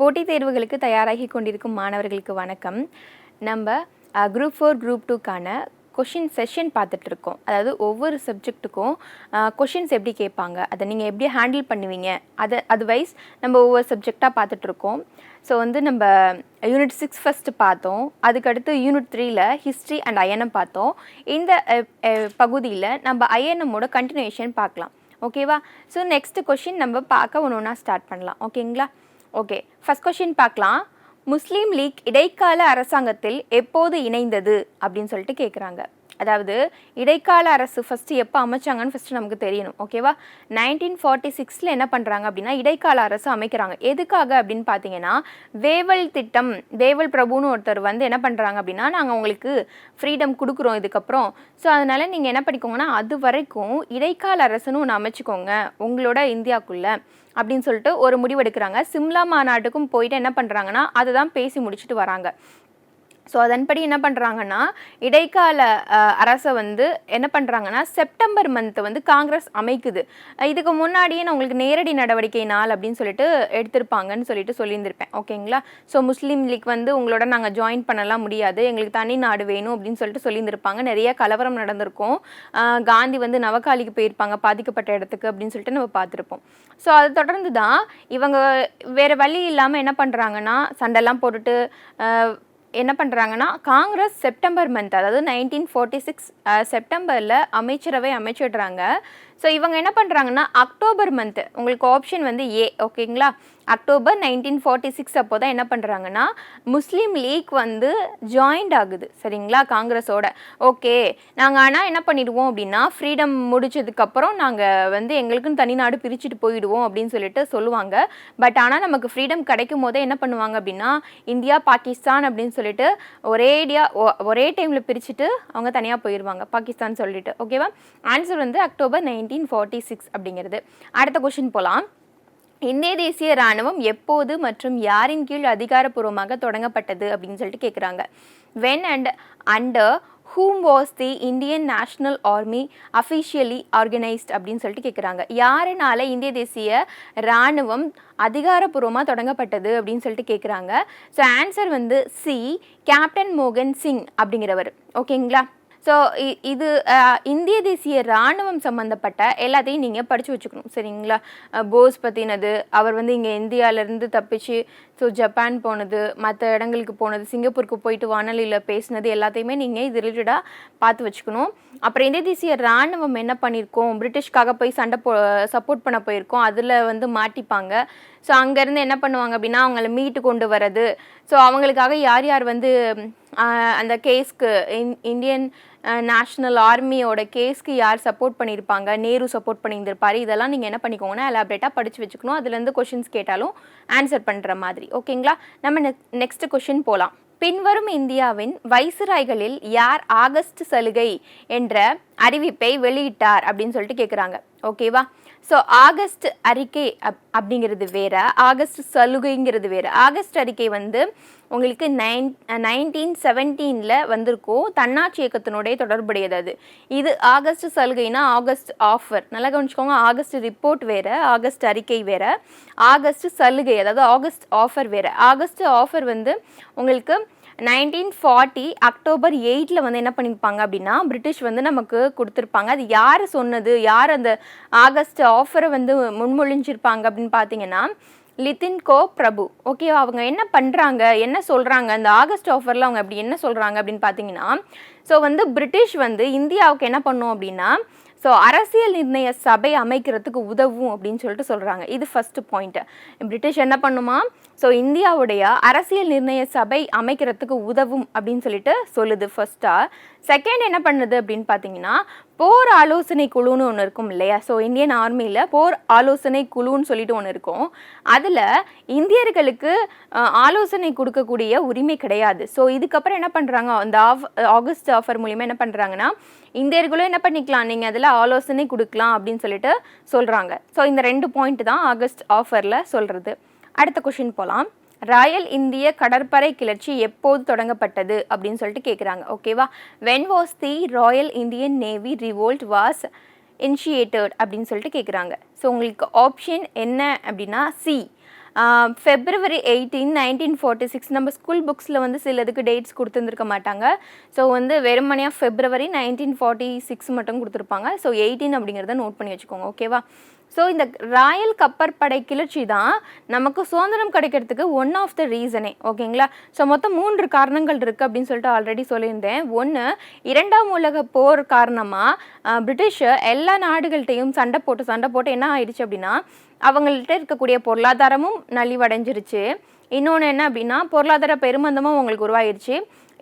போட்டித் தேர்வுகளுக்கு தயாராகி கொண்டிருக்கும் மாணவர்களுக்கு வணக்கம். நம்ம குரூப் ஃபோர் குரூப் டூக்கான கொஷின் செஷன் பார்த்துட்டு இருக்கோம் அதாவது ஒவ்வொரு சப்ஜெக்ட்டுக்கும் கொஷின்ஸ் எப்படி கேட்பாங்க? அதை நீங்கள் எப்படி ஹேண்டில் பண்ணுவீங்க? அதை அதுவைஸ் நம்ம ஒவ்வொரு சப்ஜெக்டாக பார்த்துட்ருக்கோம். ஸோ வந்து நம்ம யூனிட் சிக்ஸ் ஃபஸ்ட்டு பார்த்தோம். அதுக்கடுத்து யூனிட் த்ரீயில் ஹிஸ்ட்ரி அண்ட் ஐஎன்எம் பார்த்தோம். இந்த பகுதியில் நம்ம ஐஎன்எம்மோட கண்டினியூஷன் பார்க்கலாம். ஓகேவா ஸோ நெக்ஸ்ட் கொஷின் நம்ம பார்க்க ஒன்று ஒன்றா ஸ்டார்ட் பண்ணலாம் ஓகேங்களா ஓகே ஃபஸ்ட் கொஷின் பார்க்கலாம். முஸ்லீம் லீக் இடைக்கால அரசாங்கத்தில் எப்போது இணைந்தது அப்படின்னு சொல்லிட்டு கேட்குறாங்க அதாவது இடைக்கால அரசு ஃபஸ்ட்டு எப்போ அமைச்சாங்கன்னு ஃபஸ்ட்டு நமக்கு தெரியணும் ஓகேவா நைன்டீன் ஃபார்ட்டி சிக்ஸில் என்ன பண்ணுறாங்க அப்படின்னா இடைக்கால அரசு அமைக்கிறாங்க. எதுக்காக அப்படின்னு பார்த்தீங்கன்னா வேவல் திட்டம் வேவல் பிரபுன்னு ஒருத்தர் வந்து என்ன பண்ணுறாங்க அப்படின்னா நாங்கள் உங்களுக்கு ஃப்ரீடம் கொடுக்குறோம் இதுக்கப்புறம். ஸோ அதனால் நீங்கள் என்ன பண்ணிக்கோங்கன்னா அது வரைக்கும் இடைக்கால அரசுன்னு ஒன்று அமைச்சிக்கோங்க உங்களோட இந்தியாவுக்குள்ளே அப்படின்னு சொல்லிட்டு ஒரு முடிவு எடுக்கிறாங்க சிம்லா மாநாட்டுக்கும் போயிட்டு என்ன பண்ணுறாங்கன்னா அதை தான் பேசி முடிச்சுட்டு வராங்க. ஸோ அதன்படி என்ன பண்ணுறாங்கன்னா இடைக்கால அரசை வந்து என்ன பண்ணுறாங்கன்னா செப்டம்பர் மந்த் வந்து காங்கிரஸ் அமைக்குது. இதுக்கு முன்னாடியே நான் உங்களுக்கு நேரடி நடவடிக்கை நாள் அப்படின்னு சொல்லிட்டு எடுத்திருப்பாங்கன்னு சொல்லிட்டு சொல்லியிருந்திருப்பேன். ஓகேங்களா? ஸோ முஸ்லீம் லீக் வந்து உங்களோட நாங்கள் ஜாயின் பண்ணலாம் முடியாது. எங்களுக்கு தனி நாடு வேணும் அப்படின்னு சொல்லிட்டு சொல்லியிருந்திருப்பாங்க. நிறைய கலவரம் நடந்திருக்கும். காந்தி வந்து நவகாலிக்கு போயிருப்பாங்க பாதிக்கப்பட்ட இடத்துக்கு அப்படின்னு சொல்லிட்டு நம்ம பார்த்துருப்போம். ஸோ அதை தொடர்ந்து தான் இவங்க வேறு வழி இல்லாமல் என்ன பண்ணுறாங்கன்னா சண்டைலாம் போட்டுட்டு என்ன பண்ணுறாங்கன்னா காங்கிரஸ் செப்டம்பர் மந்த் அதாவது நைன்டீன் ஃபார்ட்டி சிக்ஸ் செப்டம்பரில் அமைச்சரவை அமைச்சிடுறாங்க. ஸோ இவங்க என்ன பண்ணுறாங்கன்னா அக்டோபர் மந்த் உங்களுக்கு ஆப்ஷன் வந்து ஏ ஓகேங்களா அக்டோபர் நைன்டீன் ஃபார்ட்டி சிக்ஸ் அப்போ தான் என்ன பண்ணுறாங்கன்னா முஸ்லீம் லீக் வந்து ஜாயின்ட் ஆகுது சரிங்களா காங்கிரஸோட. ஓகே நாங்கள் ஆனால் என்ன பண்ணிடுவோம் அப்படின்னா ஃப்ரீடம் முடிச்சதுக்கப்புறம் நாங்கள் வந்து எங்களுக்குன்னு தனி நாடு பிரிச்சுட்டு போயிடுவோம் அப்படின்னு சொல்லிட்டு சொல்லுவாங்க. பட் ஆனால் நமக்கு ஃப்ரீடம் கிடைக்கும் போதே என்ன பண்ணுவாங்க அப்படின்னா இந்தியா பாகிஸ்தான் அப்படின்னு சொல்லிட்டு ஒரேடியா ஒரே டைமில் பிரிச்சுட்டு அவங்க தனியாக போயிடுவாங்க பாகிஸ்தான் சொல்லிட்டு ஓகேவா ஆன்சர் வந்து அக்டோபர் நைன்டீன் ஃபார்ட்டி சிக்ஸ் அப்படிங்கிறது. அடுத்த கொஷின் போகலாம் இந்திய தேசிய ராணுவம் எப்போது மற்றும் யாரின் கீழ் அதிகாரப்பூர்வமாக தொடங்கப்பட்டது அப்படின்னு சொல்லிட்டு கேட்குறாங்க when and under whom was the Indian national army officially organised அப்படின்னு சொல்லிட்டு கேட்குறாங்க யாருனால இந்திய தேசிய ராணுவம் அதிகாரப்பூர்வமாக தொடங்கப்பட்டது அப்படின்னு சொல்லிட்டு கேட்குறாங்க ஸோ ஆன்சர் வந்து சி கேப்டன் மோகன் சிங் அப்படிங்கிறவர். ஓகேங்களா ஸோ இது இந்திய தேசிய இராணுவம் சம்மந்தப்பட்ட எல்லாத்தையும் நீங்கள் படித்து வச்சுக்கணும். சரிங்களா? போஸ் பற்றினது அவர் வந்து இங்கே இந்தியாவிலேருந்து தப்பிச்சு ஸோ ஜப்பான் போனது மற்ற இடங்களுக்கு போனது சிங்கப்பூருக்கு போயிட்டு வானொலியில் பேசினது எல்லாத்தையுமே நீங்கள் இது ரிலேட்டடாக பார்த்து வச்சுக்கணும். அப்புறம் இந்திய தேசிய இராணுவம் என்ன பண்ணியிருக்கோம் பிரிட்டிஷ்காக போய் சண்டை போ சப்போர்ட் பண்ண போயிருக்கோம். அதில் வந்து மாட்டிப்பாங்க. ஸோ அங்கேருந்து என்ன பண்ணுவாங்க அப்படின்னா அவங்கள மீட்டு கொண்டு வர்றது ஸோ அவங்களுக்காக யார் யார் வந்து அந்த கேஸ்க்கு இந்தியன் நேஷ்னல் ஆர்மியோட கேஸ்க்கு யார் சப்போர்ட் பண்ணியிருப்பாங்க நேரு சப்போர்ட் பண்ணியிருந்திருப்பார். இதெல்லாம் நீங்கள் என்ன பண்ணிக்கோங்கன்னா எலாபரேட்டாக படித்து வச்சுக்கணும். அதுலேருந்து கொஷின்ஸ் கேட்டாலும் ஆன்சர் பண்ணுற மாதிரி. ஓகேங்களா நம்ம நெக்ஸ்ட் கொஷின் போகலாம் பின்வரும் இந்தியாவின் வைசிராய்களில் யார் ஆகஸ்ட் சலுகை என்ற அறிவிப்பை வெளியிட்டார் அப்படின்னு சொல்லிட்டு கேட்குறாங்க ஓகேவா ஸோ ஆகஸ்ட் அறிக்கை அப் அப்படிங்கிறது வேறு. ஆகஸ்ட் சலுகைங்கிறது வேறு. ஆகஸ்ட் அறிக்கை வந்து உங்களுக்கு நைன் நைன்டீன் செவன்டீனில் வந்திருக்கும். தன்னாட்சி இயக்கத்தினுடைய தொடர்புடையது அது. இது ஆகஸ்ட் சலுகைனா ஆகஸ்ட் ஆஃபர் நல்லா கவனிச்சுக்கோங்க ஆகஸ்ட் ரிப்போர்ட் வேறு ஆகஸ்ட் அறிக்கை வேறு. ஆகஸ்ட் சலுகை அதாவது ஆகஸ்ட் ஆஃபர் வேறு. ஆகஸ்ட் ஆஃபர் வந்து உங்களுக்கு நைன்டீன் ஃபார்ட்டி அக்டோபர் எயிட்டில் வந்து என்ன பண்ணியிருப்பாங்க அப்படின்னா பிரிட்டிஷ் வந்து நமக்கு கொடுத்துருப்பாங்க. அது யார் சொன்னது? யார் அந்த ஆகஸ்ட் ஆஃபரை வந்து முன்மொழிஞ்சிருப்பாங்க அப்படின்னு பார்த்தீங்கன்னா லித்தின் கோ பிரபு. ஓகே அவங்க என்ன பண்ணுறாங்க என்ன சொல்கிறாங்க அந்த ஆகஸ்ட் ஆஃபரில் அவங்க அப்படி என்ன சொல்கிறாங்க அப்படின்னு பார்த்தீங்கன்னா ஸோ வந்து பிரிட்டிஷ் வந்து இந்தியாவுக்கு என்ன பண்ணும் அப்படின்னா ஸோ அரசியல் நிர்ணய சபை அமைக்கிறதுக்கு உதவும் அப்படின்னு சொல்லிட்டு சொல்கிறாங்க இது ஃபர்ஸ்ட் பாயிண்ட் பிரிட்டிஷ் என்ன பண்ணுமா? ஸோ இந்தியாவுடைய அரசியல் நிர்ணய சபை அமைக்கிறதுக்கு உதவும் அப்படின்னு சொல்லிட்டு சொல்லுது ஃபஸ்ட்டாக செகண்ட் என்ன பண்ணுது அப்படின்னு பார்த்தீங்கன்னா போர் ஆலோசனை குழுன்னு ஒன்று இருக்கும் இல்லையா? ஸோ இந்தியன் ஆர்மியில் போர் ஆலோசனை குழுன்னு சொல்லிட்டு ஒன்று இருக்கும். அதில் இந்தியர்களுக்கு ஆலோசனை கொடுக்கக்கூடிய உரிமை கிடையாது. ஸோ இதுக்கப்புறம் என்ன பண்ணுறாங்க அந்த ஆஃப் ஆகஸ்ட் ஆஃபர் மூலிமா என்ன பண்ணுறாங்கன்னா இந்தியர்களும் என்ன பண்ணிக்கலாம்? நீங்கள் அதில் ஆலோசனை கொடுக்கலாம் அப்படின்னு சொல்லிட்டு சொல்கிறாங்க ஸோ இந்த ரெண்டு பாயிண்ட் தான் ஆகஸ்ட் ஆஃபரில் சொல்கிறது அடுத்த கொஷின் போகலாம் ராயல் இந்திய கடற்படை கிளர்ச்சி எப்போது தொடங்கப்பட்டது அப்படின்னு சொல்லிட்டு கேட்குறாங்க ஓகேவா when was the royal Indian navy revolt was initiated அப்படின்னு சொல்லிட்டு கேட்குறாங்க ஸோ உங்களுக்கு ஆப்ஷன் என்ன அப்படின்னா C February eighteen nineteen forty six நம்ம ஸ்கூல் புக்ஸில் வந்து சிலதுக்கு டேட்ஸ் கொடுத்துருந்துருக்க மாட்டாங்க. ஸோ வந்து வெறுமனையாக ஃபெப்ரவரி நைன்டீன் ஃபார்ட்டி சிக்ஸ் மட்டும் கொடுத்துருப்பாங்க. ஸோ எயிட்டீன் அப்படிங்கிறத நோட் பண்ணி வச்சுக்கோங்க ஓகேவா ஸோ இந்த ராயல் கப்பற்படை கிளர்ச்சி தான் நமக்கு சுதந்திரம் கிடைக்கிறதுக்கு ஒன் ஆஃப் த ரீசனே ஓகேங்களா ஸோ மொத்தம் மூன்று காரணங்கள் இருக்குது அப்படின்னு சொல்லிட்டு ஆல்ரெடி சொல்லியிருந்தேன். ஒன்று இரண்டாம் உலக போர் காரணமாக பிரிட்டிஷ் எல்லா நாடுகள்கிட்டையும் சண்டை போட்டு சண்டை போட்டு என்ன ஆயிடுச்சு அப்படின்னா அவங்கள்ட்ட இருக்கக்கூடிய பொருளாதாரமும் நலிவடைஞ்சிருச்சு. இன்னொன்று என்ன அப்படின்னா பொருளாதார பெருமந்தமும் அவங்களுக்கு உருவாயிருச்சு.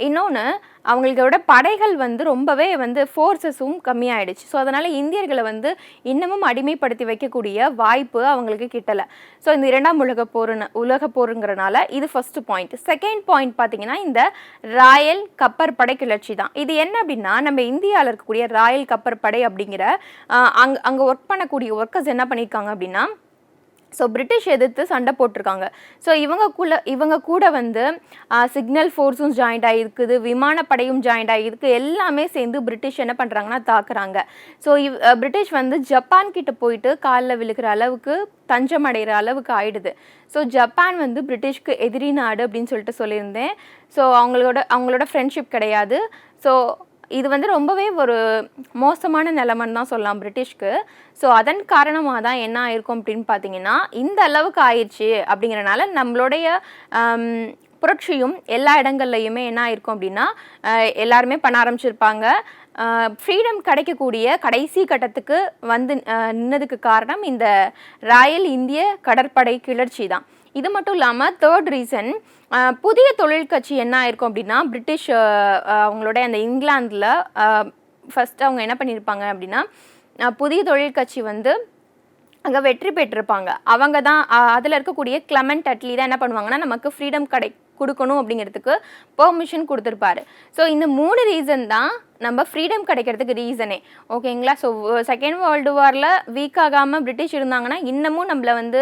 இன்னொன்று அவங்களோட படைகள் வந்து ரொம்பவே வந்து ஃபோர்ஸஸும் கம்மியாயிடுச்சு. ஸோ அதனால் இந்தியர்களை வந்து இன்னமும் அடிமைப்படுத்தி வைக்கக்கூடிய வாய்ப்பு அவங்களுக்கு கிட்டலை. ஸோ இந்த இரண்டாம் உலக போருன்னு உலக போருங்கிறனால இது ஃபஸ்ட்டு பாயிண்ட் செகண்ட் பாயிண்ட் பார்த்தீங்கன்னா இந்த ராயல் கப்பற்படை கிளர்ச்சி தான். இது என்ன அப்படின்னா நம்ம இந்தியாவில் இருக்கக்கூடிய ராயல் கப்பற்படை அப்படிங்கிற அங்கே அங்கே ஒர்க் பண்ணக்கூடிய ஒர்க்கர்ஸ் என்ன பண்ணியிருக்காங்க அப்படின்னா ஸோ பிரிட்டிஷ் எதிர்த்து சண்டை போட்டிருக்காங்க. ஸோ இவங்க கூட இவங்க கூட வந்து சிக்னல் ஃபோர்ஸும் ஜாயிண்ட் ஆகிருக்குது விமானப்படையும் ஜாயிண்ட் ஆகிருக்கு எல்லாமே சேர்ந்து பிரிட்டிஷ் என்ன பண்ணுறாங்கன்னா தாக்குறாங்க. ஸோ இவ் பிரிட்டிஷ் வந்து ஜப்பான் கிட்ட போயிட்டு காலில் விழுகிற அளவுக்கு தஞ்சம் அடைகிற அளவுக்கு ஆயிடுது. ஸோ ஜப்பான் வந்து பிரிட்டிஷ்க்கு எதிரி நாடு அப்படின்னு சொல்லிட்டு சொல்லியிருந்தேன். ஸோ அவங்களோட அவங்களோட ஃப்ரெண்ட்ஷிப் கிடையாது. ஸோ இது வந்து ரொம்பவே ஒரு மோசமான நிலைமைன்னு தான் சொல்லலாம் பிரிட்டிஷ்க்கு. ஸோ அதன் காரணமாக தான் என்ன ஆயிருக்கும் அப்படின்னு பார்த்தீங்கன்னா இந்த அளவுக்கு ஆயிடுச்சு அப்படிங்கிறனால நம்மளுடைய புரட்சியும் எல்லா இடங்கள்லையுமே என்ன ஆயிருக்கும் அப்படின்னா எல்லாருமே பண்ண ஆரம்பிச்சிருப்பாங்க. ஃப்ரீடம் கிடைக்கக்கூடிய கடைசி கட்டத்துக்கு வந்து நின்னதுக்கு காரணம் இந்த ராயல் இந்திய கடற்படை கிளர்ச்சி தான். இது மட்டும் இல்லாமல் தேர்ட் ரீசன் புதிய தொழில் கட்சி என்ன ஆயிருக்கும் அப்படின்னா பிரிட்டிஷ் அவங்களோட அந்த இங்கிலாந்தில் ஃபஸ்ட்டு அவங்க என்ன பண்ணியிருப்பாங்க அப்படின்னா புதிய தொழில் கட்சி வந்து அங்கே வெற்றி பெற்றிருப்பாங்க. அவங்க தான் அதில் இருக்கக்கூடிய கிளமெண்ட் அட்லி தான் என்ன பண்ணுவாங்கன்னா நமக்கு ஃப்ரீடம் கடை கொடுக்கணும் அப்படிங்கிறதுக்கு பெர்மிஷன் கொடுத்துருப்பாரு. ஸோ இந்த மூணு ரீசன் தான் நம்ம ஃப்ரீடம் கிடைக்கிறதுக்கு ரீசனே ஓகேங்களா ஸோ செகண்ட் வேர்ல்டு வாரில் வீக் ஆகாமல் பிரிட்டிஷ் இருந்தாங்கன்னா இன்னமும் நம்மளை வந்து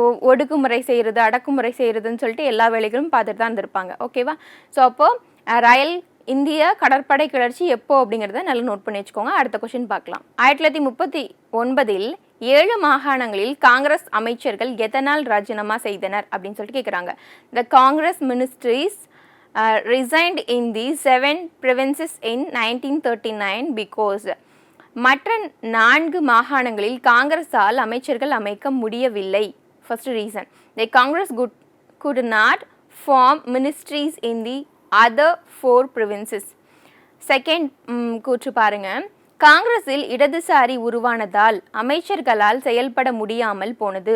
ஒ- ஒடுக்குமுறை செய்கிறது அடக்குமுறை செய்கிறதுன்னு சொல்லிட்டு எல்லா வேலைகளும் பார்த்துட்டு தான் இருந்திருப்பாங்க. ஓகேவா ஸோ அப்போது ரயல் இந்திய கடற்படை கிளர்ச்சி எப்போ அப்படிங்கிறத நல்லா நோட் பண்ணி வச்சுக்கோங்க. அடுத்த கொஷின் பார்க்கலாம். ஆயிரத்தி தொள்ளாயிரத்தி முப்பத்தி ஒன்பதில் ஏழு மாகாணங்களில் காங்கிரஸ் அமைச்சர்கள் எதனால் ராஜினாமா செய்தனர் அப்படின்னு சொல்லிட்டு கேட்குறாங்க the Congress ministries resigned in the seven provinces in nineteen thirty nine because மற்ற நான்கு மாகாணங்களில் காங்கிரஸால் அமைச்சர்கள் அமைக்க முடியவில்லை. First reason the Congress could could not form ministries in the other four provinces second கூற்று பாருங்கள் காங்கிரஸில் இடதுசாரி உருவானதால் அமைச்சர்களால் செயல்பட முடியாமல் போனது.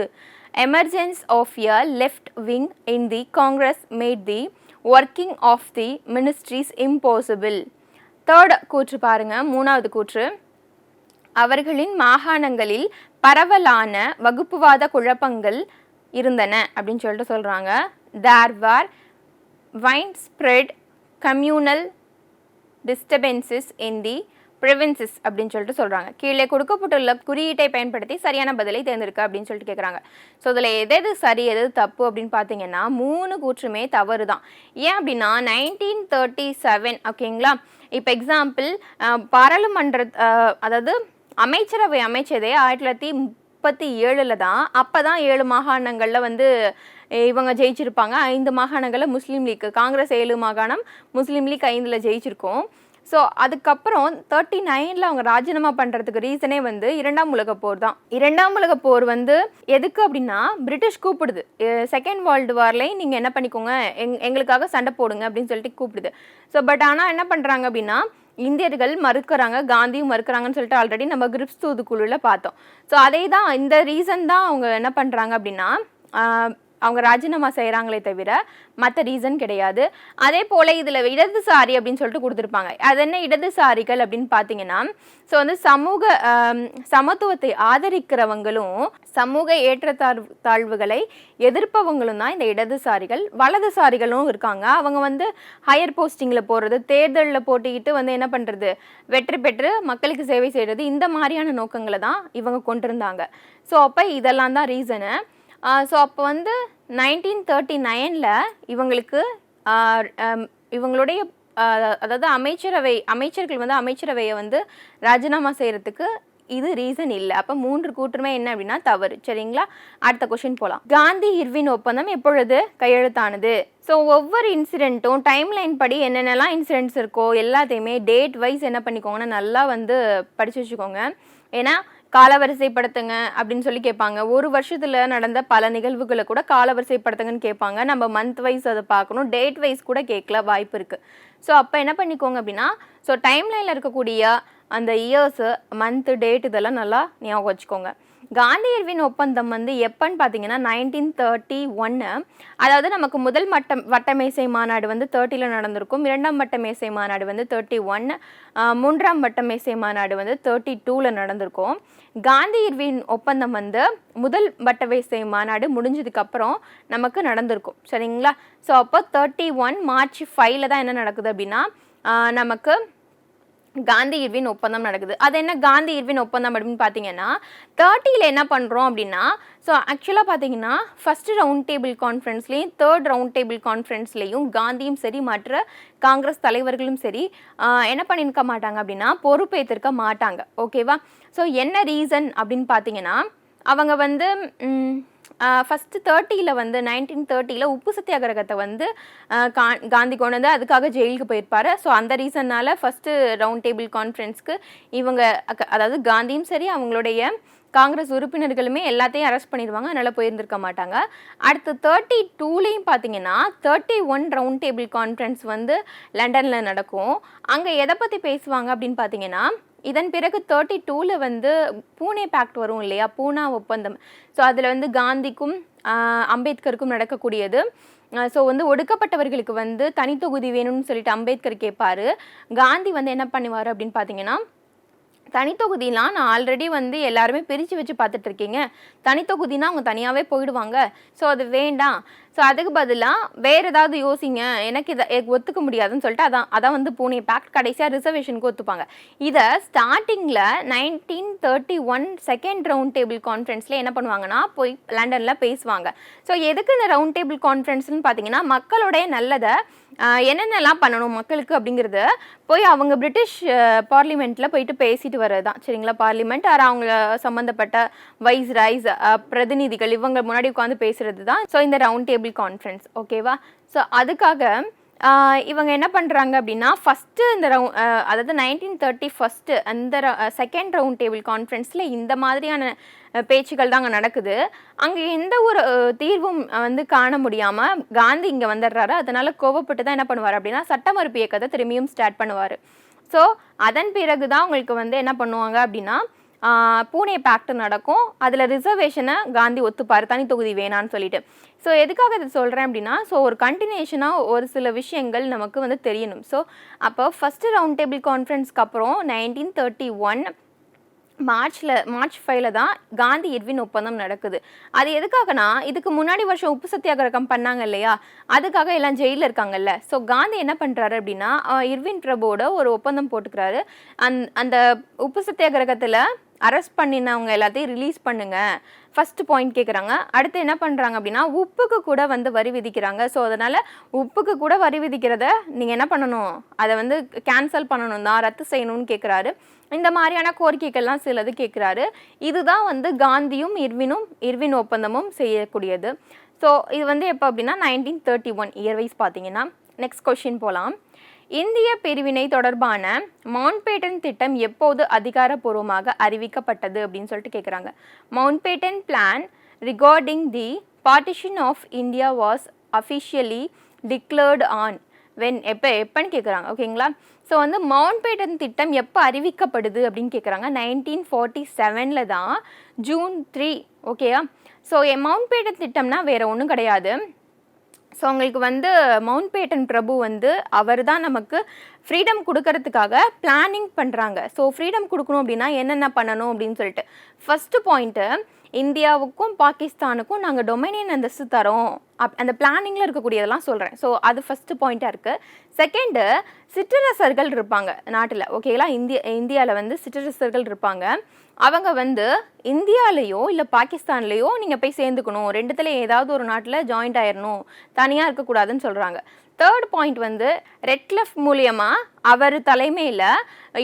Emergence of a left wing in the Congress made the working of the ministries impossible third கூற்று பாருங்க மூணாவது கூற்று. அவர்களின் மாகாணங்களில் பரவலான வகுப்புவாத குழப்பங்கள் இருந்தன அப்படின்னு சொல்லிட்டு சொல்கிறாங்க there were widespread communal disturbances in the provinces அப்படின்னு சொல்லிட்டு சொல்கிறாங்க கீழே கொடுக்கப்பட்டுள்ள குறியீட்டை பயன்படுத்தி சரியான பதிலை தேர்ந்தெடுக்க அப்படின்னு சொல்லிட்டு கேட்குறாங்க ஸோ இதில் எது எது சரி எது தப்பு அப்படின்னு பார்த்தீங்கன்னா மூணு கூற்றுமே தவறு தான் ஏன் அப்படின்னா நைன்டீன் தேர்ட்டி செவன் ஓகேங்களா? இப்போ எக்ஸாம்பிள் பாராளுமன்ற அதாவது அமைச்சரவை அமைச்சதே ஆயிரத்தி தொள்ளாயிரத்தி முப்பத்தி ஏழில் தான் அப்போ தான் ஏழு மாகாணங்களில் வந்து இவங்க ஜெயிச்சிருப்பாங்க. ஐந்து மாகாணங்களில் முஸ்லீம் லீக் காங்கிரஸ் ஏழு மாகாணம் முஸ்லீம் லீக் ஐந்தில் ஜெயிச்சிருக்கோம். ஸோ அதுக்கப்புறம் தேர்ட்டி நைனில் அவங்க ராஜினாமா பண்ணுறதுக்கு ரீசனே வந்து இரண்டாம் உலகப் போர் தான். இரண்டாம் உலகப் போர் வந்து எதுக்கு அப்படின்னா பிரிட்டிஷ் கூப்பிடுது. செகண்ட் வேர்ல்டு வார்லேயும் நீங்கள் என்ன பண்ணிக்கோங்க எங் எங்களுக்காக சண்டை போடுங்க அப்படின்னு சொல்லிட்டு கூப்பிடுது. ஸோ பட் ஆனால் என்ன பண்ணுறாங்க அப்படின்னா இந்தியர்கள் மறுக்கிறாங்க காந்தியும் மறுக்கிறாங்கன்னு சொல்லிட்டு ஆல்ரெடி நம்ம கிரிப்ஸ் தூதுக்குழுவில் பார்த்தோம். ஸோ அதே தான் இந்த ரீசன் தான் அவங்க என்ன பண்ணுறாங்க அப்படின்னா அவங்க ராஜினாமா செய்கிறாங்களே தவிர மற்ற ரீசன் கிடையாது. அதே போல் இதில் இடதுசாரி அப்படின்னு சொல்லிட்டு கொடுத்துருப்பாங்க. அது என்ன இடதுசாரிகள் அப்படின்னு பார்த்தீங்கன்னா ஸோ வந்து சமூக சமத்துவத்தை ஆதரிக்கிறவங்களும் சமூக ஏற்றத்தாழ் தாழ்வுகளை எதிர்ப்பவங்களும் தான் இந்த இடதுசாரிகள் வலதுசாரிகளும் இருக்காங்க. அவங்க வந்து ஹையர் போஸ்டிங்கில் போகிறது தேர்தலில் போட்டிக்கிட்டு வந்து என்ன பண்ணுறது வெற்றி பெற்று மக்களுக்கு சேவை செய்கிறது இந்த மாதிரியான நோக்கங்களை தான் இவங்க கொண்டிருந்தாங்க. ஸோ அப்போ இதெல்லாம் தான் ரீசனு ஸோ அப்போ வந்து நைன்டீன் தேர்ட்டி நைனில் இவங்களுக்கு இவங்களுடைய அதாவது அமைச்சரவை அமைச்சர்கள் வந்து அமைச்சரவையை வந்து ராஜினாமா செய்கிறதுக்கு இது ரீசன் இல்லை. அப்போ மூன்று கூற்றுமே என்ன அப்படின்னா தவறு. சரிங்களா? அடுத்த கொஷின் போகலாம் காந்தி இர்வின் ஒப்பந்தம் எப்பொழுது கையெழுத்தானது? ஸோ ஒவ்வொரு இன்சிடெண்ட்டும் டைம் லைன் படி என்னென்னலாம் இன்சிடென்ட்ஸ் இருக்கோ எல்லாத்தையுமே டேட் வைஸ் என்ன பண்ணிக்கோங்கன்னா நல்லா வந்து படித்து வச்சுக்கோங்க. ஏன்னா காலவரிசைப்படுத்துங்க அப்படின்னு சொல்லி கேட்பாங்க. ஒரு வருஷத்துல நடந்த பல நிகழ்வுகளை கூட காலவரிசைப்படுத்துங்கன்னு கேட்பாங்க. நம்ம மந்த் வைஸ் அதை பார்க்கணும். டேட் வைஸ் கூட கேட்கல வாய்ப்பு இருக்கு. ஸோ அப்போ என்ன பண்ணிக்கோங்க அப்படின்னா ஸோ டைம் லைனில் இருக்கக்கூடிய அந்த இயர்ஸு மந்த்து டேட் இதெல்லாம் நல்லா ஞாபகம் வச்சுக்கோங்க. காந்தி இர்வின் ஒப்பந்தம் வந்து எப்போன்னு பார்த்தீங்கன்னா நைன்டீன் தேர்ட்டி ஒன்று அதாவது நமக்கு முதல் மட்டம் வட்டமேசை மாநாடு வந்து தேர்ட்டியில் நடந்திருக்கும். இரண்டாம் வட்டமேசை மாநாடு வந்து தேர்ட்டி ஒன்று மூன்றாம் வட்டமேசை மாநாடு வந்து தேர்ட்டி டூவில் நடந்திருக்கும். காந்தி இர்வின் ஒப்பந்தம் வந்து முதல் வட்டமேசை மாநாடு முடிஞ்சதுக்கப்புறம் நமக்கு நடந்திருக்கும். சரிங்களா? ஸோ அப்போ தேர்ட்டி ஒன் மார்ச் ஃபைவ்ல தான் என்ன நடக்குது அப்படின்னா நமக்கு காந்தி இர்வின் ஒப்பந்தம் நடக்குது. அது என்ன காந்தி இர்வின் ஒப்பந்தம் அப்படின்னு பார்த்தீங்கன்னா தேர்ட்டியில் என்ன பண்ணுறோம் அப்படின்னா ஸோ ஆக்சுவலாக பார்த்தீங்கன்னா ஃபஸ்ட்டு ரவுண்ட் டேபிள் கான்ஃபரன்ஸ்லேயும் தேர்ட் ரவுண்ட் டேபிள் கான்ஃபரன்ஸ்லேயும் காந்தியும் சரி மற்ற காங்கிரஸ் தலைவர்களும் சரி என்ன பண்ணியிருக்க மாட்டாங்க அப்படின்னா பொறுப்பேற்றிருக்க மாட்டாங்க. ஓகேவா ஸோ என்ன ரீசன் அப்படின்னு பார்த்தீங்கன்னா அவங்க வந்து ஃபஸ்ட்டு தேர்ட்டியில் வந்து நைன்டீன் தேர்ட்டியில் உப்பு சத்தியாகிரகத்தை வந்து கா- காந்தி கொண்டு வந்து அதுக்காக ஜெயிலுக்கு போயிருப்பார். ஸோ அந்த ரீசன்னால் ஃபஸ்ட்டு ரவுண்ட் டேபிள் கான்ஃபரன்ஸ்க்கு இவங்க அதாவது காந்தியும் சரி அவங்களுடைய காங்கிரஸ் உறுப்பினர்களுமே எல்லாத்தையும் அரெஸ்ட் பண்ணிடுவாங்க. அதனால் போயிருந்திருக்க மாட்டாங்க. அடுத்து தேர்ட்டி டூலேயும் பார்த்தீங்கன்னா thirty one round table conference வந்து லண்டனில் நடக்கும். அங்கே எதை பற்றி பேசுவாங்க அப்படின்னு பார்த்தீங்கன்னா இதன் பிறகு தேர்ட்டி டூவில் வந்து பூனே பேக்ட் வரும் இல்லையா? பூனா ஒப்பந்தம். ஸோ அதில் வந்து காந்திக்கும் அம்பேத்கருக்கும் நடக்கக்கூடியது. ஸோ வந்து ஒடுக்கப்பட்டவர்களுக்கு வந்து தனித்தொகுதி வேணும்னு சொல்லிட்டு அம்பேத்கர் கேட்பாரு காந்தி வந்து என்ன பண்ணுவார் அப்படின்னு பார்த்தீங்கன்னா தனித்தொகுதிலாம் நான் ஆல்ரெடி வந்து எல்லாருமே பிரித்து வச்சு பார்த்துட்ருக்கீங்க தனித்தொகுதினா அவங்க தனியாகவே போயிடுவாங்க. ஸோ அது வேண்டாம். ஸோ அதுக்கு பதிலாக வேறு ஏதாவது யோசிங்க. எனக்கு இதை ஒத்துக்க முடியாதுன்னு சொல்லிட்டு அதான் அதான் வந்து பூனே பேக்ட் கடைசியாக ரிசர்வேஷனுக்கு ஒத்துப்பாங்க. இதை ஸ்டார்டிங்கில் nineteen thirty one second round table கான்ஃபரன்ஸில் என்ன பண்ணுவாங்கன்னா போய் லண்டனில் பேசுவாங்க. ஸோ எதுக்கு இந்த ரவுண்ட் டேபிள் கான்ஃபரன்ஸ்னு பார்த்தீங்கன்னா மக்களுடைய நல்லதை என்னென்னலாம் பண்ணணும் மக்களுக்கு அப்படிங்கிறத போய் அவங்க பிரிட்டிஷ் பார்லிமெண்ட்டில் போயிட்டு பேசிட்டு வர்றது தான் சரிங்களா? பார்லிமெண்ட் ஆர் அவங்க சம்மந்தப்பட்ட வைஸ் ரைஸ் பிரதிநிதிகள் இவங்க முன்னாடி உட்காந்து பேசுறது தான் ஸோ இந்த ரவுண்ட் டேபிள் கான்ஃபரன்ஸ் ஓகேவா ஸோ அதுக்காக இவங்க என்ன பண்ணுறாங்க அப்படின்னா ஃபஸ்ட்டு இந்த ரவுண்ட் அதாவது நைன்டீன் தேர்ட்டி ஃபஸ்ட்டு அந்த செகண்ட் ரவுண்ட் டேபிள் கான்ஃபரன்ஸில் இந்த மாதிரியான பேச்சுகள் பேச்சுக்கள் தான் அங்கே நடக்குது. அங்கே எந்த ஒரு தீர்வும் வந்து காண முடியாமல் காந்தி இங்கே வந்துடுறாரு. அதனால் கோவப்பட்டு தான் என்ன பண்ணுவார் அப்படின்னா சட்ட மறுப்பு இயக்கத்தை திரும்பியும் ஸ்டார்ட் பண்ணுவார். ஸோ அதன் பிறகு தான் உங்களுக்கு வந்து என்ன பண்ணுவாங்க அப்படின்னா பூனே பேக்ட் நடக்கும். அதில் ரிசர்வேஷனை காந்தி ஒத்துப்பார். தனி தொகுதி வேணான்னு சொல்லிட்டு. ஸோ எதுக்காக இதை சொல்கிறேன் அப்படின்னா ஸோ ஒரு கண்டினியூஷனாக ஒரு சில விஷயங்கள் நமக்கு வந்து தெரியணும். ஸோ அப்போ ஃபஸ்ட்டு ரவுண்ட் டேபிள் கான்ஃபரன்ஸ்க்கு அப்புறம் நைன்டீன் தேர்ட்டி ஒன் மார்ச்சில் மார்ச் ஃபைவ்ல தான் காந்தி இர்வின் ஒப்பந்தம் நடக்குது. அது எதுக்காகனா இதுக்கு முன்னாடி வருஷம் உப்பு சத்தியாகிரகம் பண்ணாங்க இல்லையா? அதுக்காக எல்லாம் ஜெயிலில் இருக்காங்கல்ல. ஸோ காந்தி என்ன பண்ணுறாரு அப்படின்னா இர்வின் பிரபோட ஒரு ஒப்பந்தம் போட்டுக்கிறாரு. அந் அந்த உப்பு சத்தியாகிரகத்தில் அரெஸ்ட் பண்ணினவங்க எல்லாத்தையும் ரிலீஸ் பண்ணுங்க. ஃபஸ்ட்டு பாயிண்ட் கேட்குறாங்க அடுத்து என்ன பண்ணுறாங்க அப்படின்னா உப்புக்கு கூட வந்து வரி விதிக்கிறாங்க. ஸோ அதனால் உப்புக்கு கூட வரி விதிக்கிறத நீங்கள் என்ன பண்ணணும்? அதை வந்து கேன்சல் பண்ணணும் தான் ரத்து செய்யணும்னு கேட்குறாரு இந்த மாதிரியான கோரிக்கைகள்லாம் சிலது கேட்குறாரு இதுதான் வந்து காந்தியும் இர்வினும் இர்வின் ஒப்பந்தமும் செய்யக்கூடியது. ஸோ இது வந்து எப்போ அப்படின்னா nineteen thirty one year wise பார்த்தீங்கன்னா நெக்ஸ்ட் கொஷின் போகலாம் இந்திய பிரிவினை தொடர்பான மவுண்ட்பேட்டன் திட்டம் எப்போது அதிகாரப்பூர்வமாக அறிவிக்கப்பட்டது அப்படின்னு சொல்லிட்டு கேட்குறாங்க Mountbatten plan regarding the partition of India was officially declared on when எப்போ எப்போன்னு கேட்குறாங்க ஓகேங்களா ஸோ வந்து மவுண்ட்பேட்டன் திட்டம் எப்போ அறிவிக்கப்படுது அப்படின்னு கேட்குறாங்க நைன்டீன் ஃபார்ட்டி செவனில் தான் ஜூன் த்ரீ ஓகேயா ஸோ மவுண்ட்பேட்டன் திட்டம்னா வேறு ஒன்றும் கிடையாது. ஸோ அவங்களுக்கு வந்து மவுண்ட் பேட்டன் பிரபு வந்து அவர் தான் நமக்கு ஃப்ரீடம் கொடுக்கறதுக்காக பிளானிங் பண்ணுறாங்க ஸோ ஃப்ரீடம் கொடுக்கணும் அப்படின்னா என்னென்ன பண்ணணும் அப்படின்னு சொல்லிட்டு. ஃபஸ்ட்டு பாயிண்ட்டு இந்தியாவுக்கும் பாகிஸ்தானுக்கும் நாங்கள் டொமைனியன் அந்தஸ்து தரோம். அப் அந்த பிளானிங்கில் இருக்கக்கூடியதெல்லாம் சொல்கிறேன் ஸோ அது ஃபஸ்ட்டு பாயிண்ட்டாக இருக்குது செகண்டு சிற்றரசர்கள் இருப்பாங்க நாட்டில். ஓகேங்களா இந்திய இந்தியாவில் வந்து சிற்றரசர்கள் இருப்பாங்க. அவங்க வந்து இந்தியாலேயோ இல்லை பாகிஸ்தான்லேயோ நீங்கள் போய் சேர்ந்துக்கணும். ரெண்டுத்துல ஏதாவது ஒரு நாட்டில் ஜாயிண்ட் ஆயிடணும் தனியாக இருக்கக்கூடாதுன்னு சொல்கிறாங்க தேர்ட் பாயிண்ட் வந்து ரெட்லஃப் மூலியமாக அவர் தலைமையில்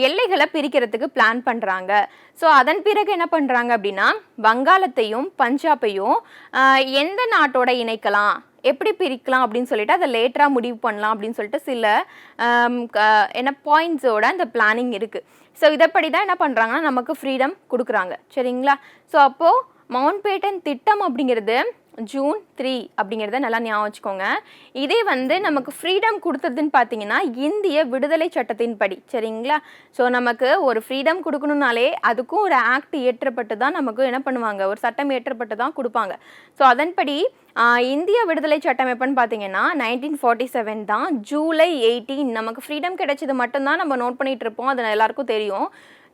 எல்லைகளை பிரிக்கிறதுக்கு பிளான் பண்ணுறாங்க ஸோ அதன் பிறகு என்ன பண்ணுறாங்க அப்படின்னா வங்காளத்தையும் பஞ்சாபையும் எந்த நாட்டோட இணைக்கலாம்? எப்படி பிரிக்கலாம் அப்படின்னு சொல்லிட்டு அதை லேட்டராக முடிவு பண்ணலாம் அப்படின்னு சொல்லிட்டு சில க- என்ன பாயிண்ட்ஸோட அந்த பிளானிங் இருக்குது ஸோ இதைப்படி தான் என்ன பண்ணுறாங்கன்னா நமக்கு ஃப்ரீடம் கொடுக்குறாங்க. சரிங்களா? ஸோ அப்போது மவுண்ட் பேட்டன் திட்டம் அப்படிங்கிறது ஜூன் த்ரீ அப்படிங்கிறத நல்லா ஞாபகம் வச்சுக்கோங்க. இதே வந்து நமக்கு ஃப்ரீடம் கொடுத்ததுன்னு பார்த்தீங்கன்னா இந்திய விடுதலை சட்டத்தின் படி சரிங்களா? ஸோ நமக்கு ஒரு ஃப்ரீடம் கொடுக்கணுனாலே அதுக்கும் ஒரு ஆக்ட் இயற்றப்பட்டு தான் நமக்கு என்ன பண்ணுவாங்க? ஒரு சட்டம் இயற்றப்பட்டு தான் கொடுப்பாங்க. ஸோ அதன்படி இந்திய விடுதலை சட்டம் எப்போன்னு பார்த்தீங்கன்னா நைன்டீன் ஃபார்ட்டி செவன் தான். ஜூலை எயிட்டீன் நமக்கு ஃப்ரீடம் கிடைச்சது மட்டும்தான் நம்ம நோட் பண்ணிட்டு இருப்போம். அது எல்லாருக்கும் தெரியும்.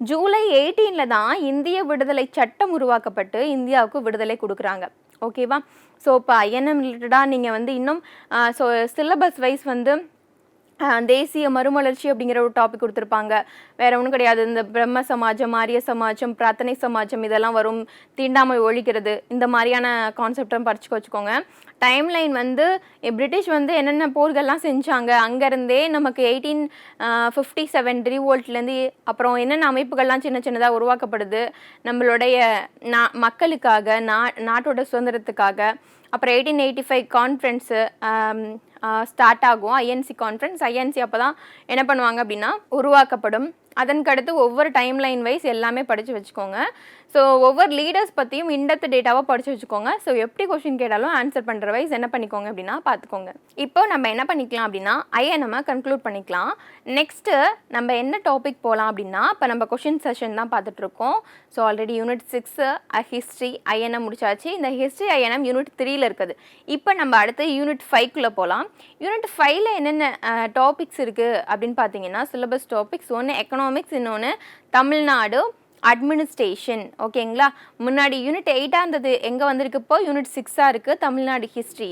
ஜூலை எயிட்டீனில் தான் இந்திய விடுதலை சட்டம் உருவாக்கப்பட்டு இந்தியாவுக்கு விடுதலை கொடுக்குறாங்க. ஓகேவா ஸோ இப்போ ஐஎன்எம் ரிலேட்டடாக நீங்கள் வந்து இன்னும் ஸோ சிலபஸ் வைஸ் வந்து தேசிய மறுமலர்ச்சி அப்படிங்கிற ஒரு டாபிக் கொடுத்துருப்பாங்க. வேற ஒன்றும் கிடையாது. இந்த பிரம்ம சமாஜம் ஆரிய சமாஜம் பிரார்த்தனை சமாஜம் இதெல்லாம் வரும். தீண்டாமை ஒழிக்கிறது இந்த மாதிரியான கான்செப்டும் படிச்சுக்க வச்சுக்கோங்க. டைம் லைன் வந்து பிரிட்டிஷ் வந்து என்னென்ன போர்கள்லாம் செஞ்சாங்க அங்கேருந்தே நமக்கு எயிட்டீன் ஃபிஃப்டி செவன் ரீவோல்ட்லேருந்து அப்புறம் என்னென்ன அமைப்புகள்லாம் சின்ன சின்னதாக உருவாக்கப்படுது நம்மளுடைய நா மக்களுக்காக நா நாட்டோட சுதந்திரத்துக்காக. அப்புறம் eighteen eighty five conference start ஆகும். ஐஎன்சி கான்ஃபரன்ஸ் ஐஎன்சி அப்போ தான் என்ன பண்ணுவாங்க அப்படின்னா உருவாக்கப்படும் அதன்கடுத்து ஒவ்வொரு டைம் லைன் வைஸ் எல்லாமே படித்து வச்சுக்கோங்க. ஸோ ஒவ்வொரு லீடர்ஸ் பற்றியும் இண்டத்து டேட்டாவாக படித்து வச்சுக்கோங்க. ஸோ எப்படி கொஷின் கேட்டாலும் ஆன்சர் பண்ணுற வைஸ் என்ன பண்ணிக்கோங்க அப்படின்னா பார்த்துக்கோங்க இப்போ நம்ம என்ன பண்ணிக்கலாம் அப்படின்னா ஐஎன்எம்மை கன்க்ளூட் பண்ணிக்கலாம். நெக்ஸ்ட்டு நம்ம என்ன டாபிக் போகலாம் அப்படின்னா இப்போ நம்ம கொஷின் செஷன் தான் பார்த்துட்ருக்கோம் so already unit six history INM முடிச்சாச்சு. இந்த ஹிஸ்ட்ரி ஐஎன்எம் யூனிட் த்ரீயில் இருக்குது. இப்போ நம்ம அடுத்து யூனிட் ஃபைவ்க்குள்ளே போகலாம் யூனிட் ஃபைவ்ல என்னென்ன டாபிக்ஸ் இருக்குது அப்படின்னு பார்த்தீங்கன்னா சிலபஸ் டாபிக்ஸ் ஒன்று எக்கனாமிக்ஸ் இன்னொன்று தமிழ்நாடு அட்மினிஸ்ட்ரேஷன் ஓகேங்களா முன்னாடி யூனிட் எயிட்டாக இருந்தது. எங்கே வந்திருக்கு இப்போ? யூனிட் சிக்ஸாக இருக்குது தமிழ்நாடு ஹிஸ்ட்ரி